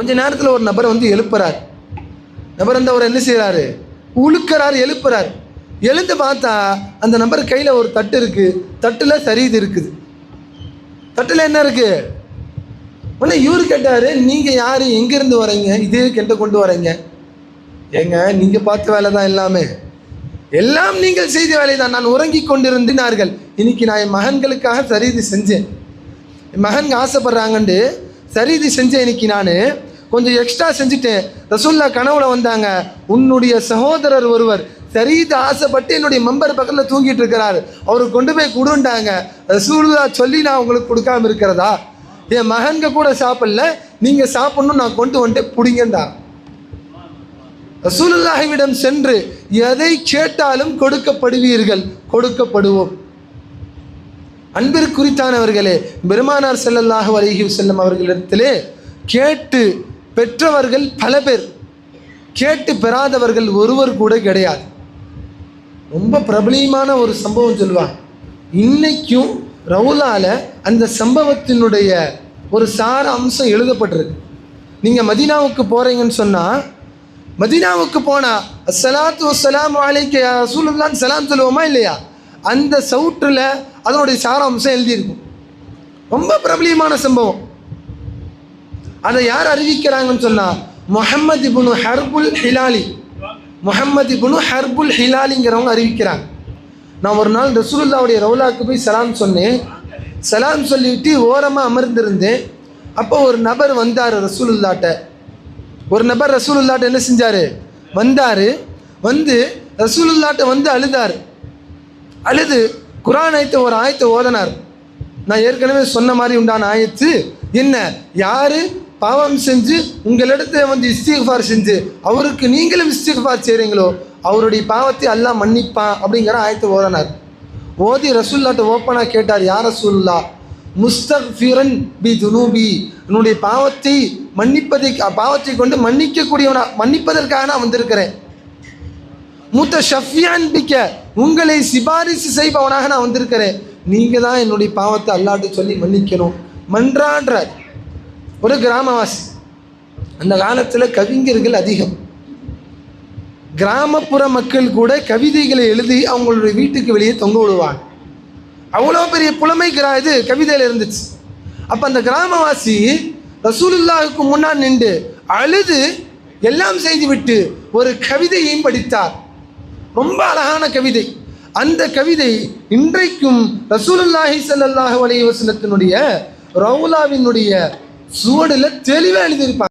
கொஞ்ச நேரத்தில் ஒரு நபரை வந்து எழுப்புறார். நபர் வந்து அவர் என்ன செய்கிறாரு உழுக்கிறார் எழுப்புறார். எழுந்து பார்த்தா அந்த நபர் கையில் ஒரு தட்டு இருக்குது தட்டில் சரீது இருக்குது. தட்டில் என்ன இருக்குது உடனே இவர் கேட்டார் நீங்கள் யார்? எங்கேருந்து வரீங்க இதே கெட்ட கொண்டு வரீங்க ஏங்க நீங்கள் பார்த்த வேலை தான் எல்லாமே. எல்லாம் நீங்கள் செய்த வேலை தான் நான் உறங்கி கொண்டிருந்தினார்கள் இன்னைக்கு நான் என் மகன்களுக்காக சரிது செஞ்சேன். என் மகன்க ஆசைப்படுறாங்கன்ட்டு சரிது செஞ்சேன் இன்னைக்கு நான். கொஞ்சம் எக்ஸ்ட்ரா செஞ்சுட்டேன் ரசூல்லா கனவுல வந்தாங்க. உன்னுடைய சகோதரர் ஒருவர் சரீது ஆசைப்பட்டு என்னுடைய மெம்பர் பக்கத்தில் தூங்கிட்டு இருக்கிறார். அவருக்கு கொண்டு போய் கொடுண்டாங்க ரசூல்லா சொல்லி நான் உங்களுக்கு கொடுக்காம இருக்கிறதா? என் மகன்க கூட சாப்பிடல. நீங்கள் சாப்பிடணும் நான் கொண்டு வந்துட்டு பிடிங்கண்டா. ரசூலுல்லாஹிவிடம் சென்று எதை கேட்டாலும் கொடுக்கப்படுவீர்கள். கொடுக்கப்படுவோம். அன்பிற்குறித்தானவர்களே பெருமானார் ஸல்லல்லாஹு அலைஹி செல்லும் அவர்களிடத்திலே கேட்டு பெற்றவர்கள் பல பேர். கேட்டு பெறாதவர்கள் ஒருவர் கூட கிடையாது. ரொம்ப பிரபலியமான ஒரு சம்பவம் சொல்லுவாங்க. இன்னைக்கும் ரவுலால அந்த சம்பவத்தினுடைய ஒரு சார அம்சம் எழுதப்பட்டிருக்கு. நீங்கள் மதீனாவுக்கு போகிறீங்கன்னு சொன்னால் மதீனாவுக்கு போனால் அஸ்ஸலாத்து வசலாம் அலைக்க யா சலாம் சொல்லுவோமா இல்லையா? அந்த சவுற்றில் அதனுடைய சாராம்சம் எழுதியிருக்கும். ரொம்ப பிரபலியமான சம்பவம். அதை யார் அறிவிக்கிறாங்கன்னு சொன்னா முஹம்மது இபுனு ஹர்புல் ஹிலாலி. முஹம்மது இபுனு ஹர்புல் ஹிலாலிங்கிறவங்க அறிவிக்கிறாங்க. நான் ஒரு நாள் ரசூலுல்லாவுடைய ரவுலாக்கு போய் சலாம் சொன்னேன். சலாம் சொல்லிவிட்டு ஓரமாக அமர்ந்திருந்தேன். அப்போ ஒரு நபர் வந்தார் ரசூலுல்லாட்ட. ஒரு நபர் ரசூலுல்லாட்ட என்ன செஞ்சார்? வந்தார். வந்து ரசூலுல்லாட்ட வந்து அழுதார். அழுது குரான் ஆயத்தை ஒரு ஆயத்தை ஓதனார். நான் ஏற்கனவே சொன்ன மாதிரி உண்டான ஆயத்து என்ன? யார்? பாவம் செஞ்சு உங்களிடத்தை வந்து இஸ்திகார் செஞ்சு அவருக்கு நீங்களும் இஸ்திகார் செய்கிறீங்களோ அவருடைய பாவத்தை அல்லாஹ் மன்னிப்பான் அப்படிங்கிற ஆயத்தை ஓதனார். ஓதி ரசூல்லாட்ட ஓப்பனாக கேட்டார் யார் ரசூல்லா முஸ்தக்ஃபிரன் பி துனூபி என்னுடைய பாவத்தை மன்னிப்பதை பாவத்தை கொண்டு மன்னிக்கக்கூடியவனா மன்னிப்பதற்காக நான் வந்திருக்கிறேன். மூத்த ஷஃபியான் பிக்க உங்களை சிபாரிசு செய்பவனாக நான் வந்திருக்கிறேன். நீங்கள் தான் என்னுடைய பாவத்தை அல்லாட்டு சொல்லி மன்னிக்கணும். மன்றான்றார். ஒரு கிராமவாசி. அந்த காலத்தில் கவிஞர்கள் அதிகம். கிராமப்புற மக்கள் கூட கவிதைகளை எழுதி அவங்களுடைய வீட்டுக்கு வெளியே தொங்க விடுவாங்க. அவ்வளோ பெரிய புலமை கிரா இது கவிதையில் இருந்துச்சு. அப்போ அந்த கிராமவாசி ரசூலுல்லாஹுக்கு முன்னால் நின்று அழுது எல்லாம் செய்துவிட்டு ஒரு கவிதையையும் படித்தார். ரொம்ப அழகான கவிதை. அந்த கவிதை இன்றைக்கும் ரசூலுல்லாஹி சல்லாஹு அலைஹி ரவுலாவினுடைய சுவடில் தெளிவாக எழுதியிருப்பாங்க.